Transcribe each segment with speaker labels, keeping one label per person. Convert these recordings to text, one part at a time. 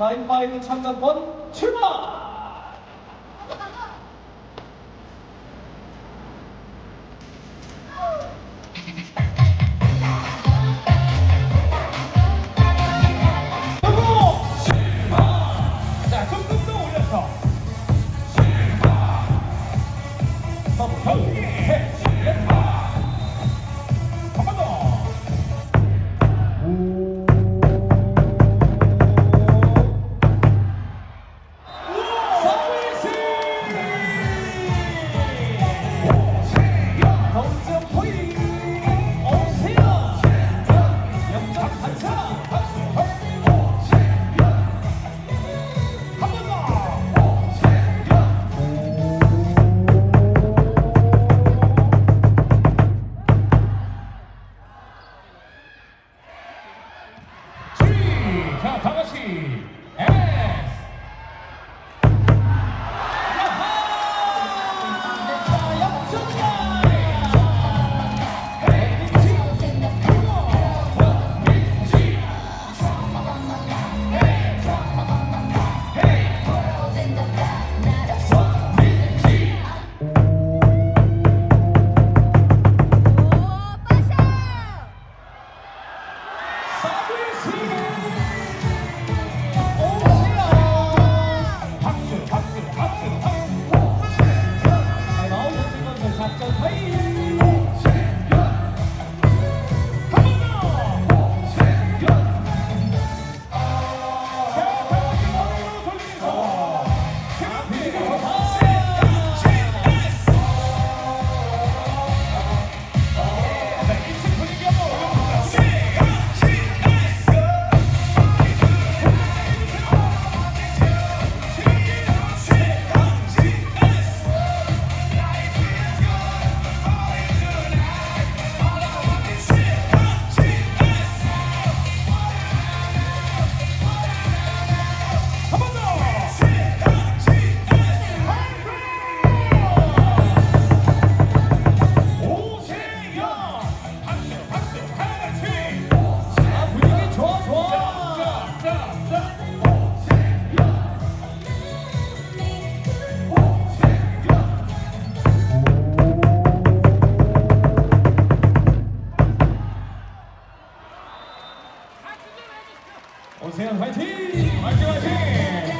Speaker 1: 다인마인드 참가권 출발! 어, 오세현 화이팅! 화이팅
Speaker 2: 화이팅!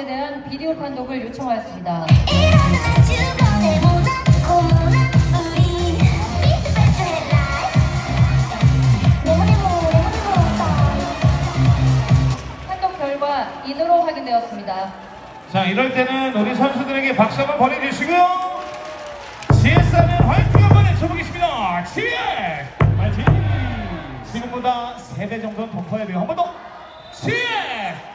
Speaker 2: 인 아웃에 대한 비디오 판독을 요청하였습니다. 판독 결과 인으로 확인되었습니다.
Speaker 3: 자, 이럴 때는 우리 선수들에게 박수 한번 보내주시고요. GS 하면 화이팅 한번 외쳐보겠습니다. GS! 화이팅! 지금보다 3배 정도는 더 커야 돼요. 한 번 더. GS!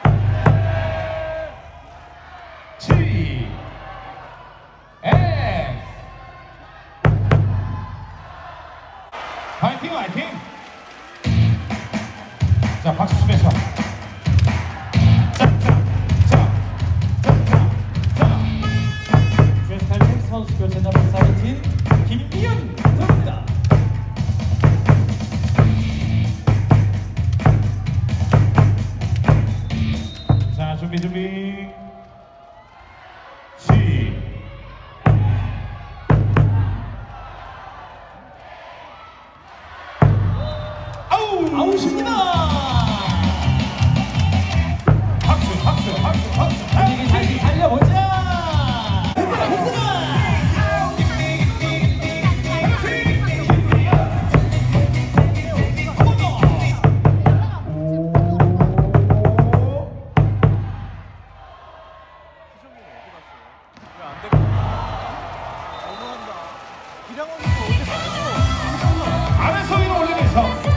Speaker 1: 아웃입니다.
Speaker 3: 박수 박수 박수 박수.
Speaker 1: 분위기 다시 살려보자.
Speaker 3: 아래서 위로 올리면서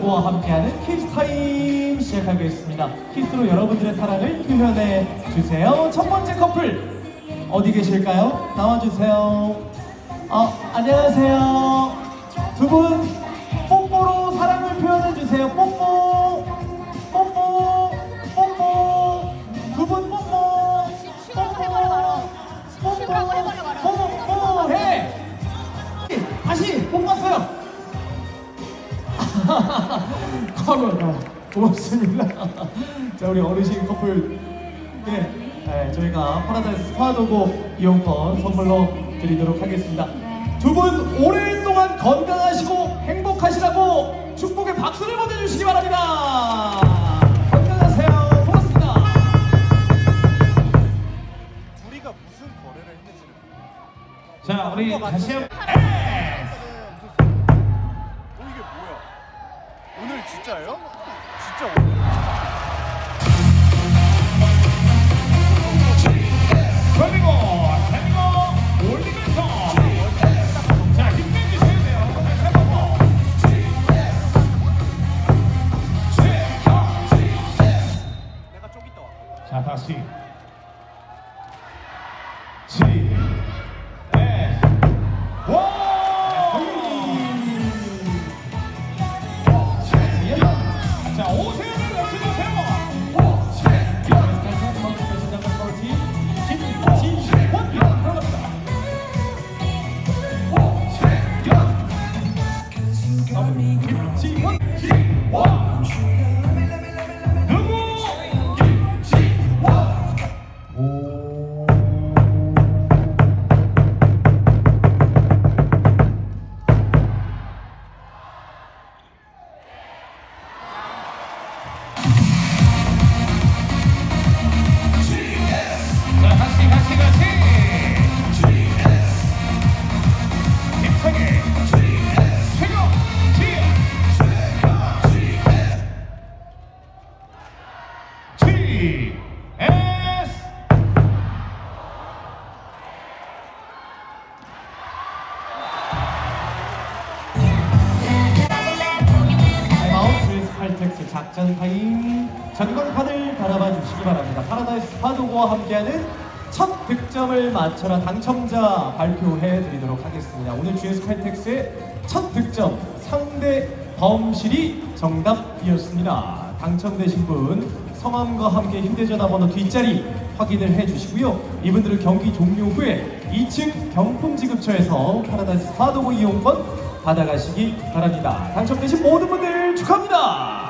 Speaker 1: 스파도고와 함께하는 키스타임 시작하겠습니다. 키스로 여러분들의 사랑을 표현해 주세요. 첫 번째 커플 어디 계실까요? 나와주세요. 어, 안녕하세요. 두 분 뽀뽀로 사랑을 표현해 주세요. 뽀뽀 커버가 고맙습니다. 자 우리 어르신 커플 네, 네 저희가 파라다이스 스파도고 이용권 선물로 드리도록 하겠습니다. 두 분 오랫동안 건강하시고 행복하시라고 축복의 박수를 보내주시기 바랍니다. 건강하세요. 고맙습니다.
Speaker 4: 우리가 무슨 거래를 했는지를.
Speaker 3: 자 우리 다시 한번
Speaker 4: 진짜예요? 진짜 오늘?
Speaker 3: 잘 맞춰라 당첨자 발표해 드리도록 하겠습니다. 오늘 GS 칼텍스의 첫 득점 상대 범실이 정답이었습니다. 당첨되신 분 성함과 함께 휴대전화 번호 뒷자리 확인을 해주시고요. 이분들은 경기 종료 후에 2층 경품지급처에서 파라다이스 파도고 이용권 받아가시기 바랍니다. 당첨되신 모든 분들 축하합니다.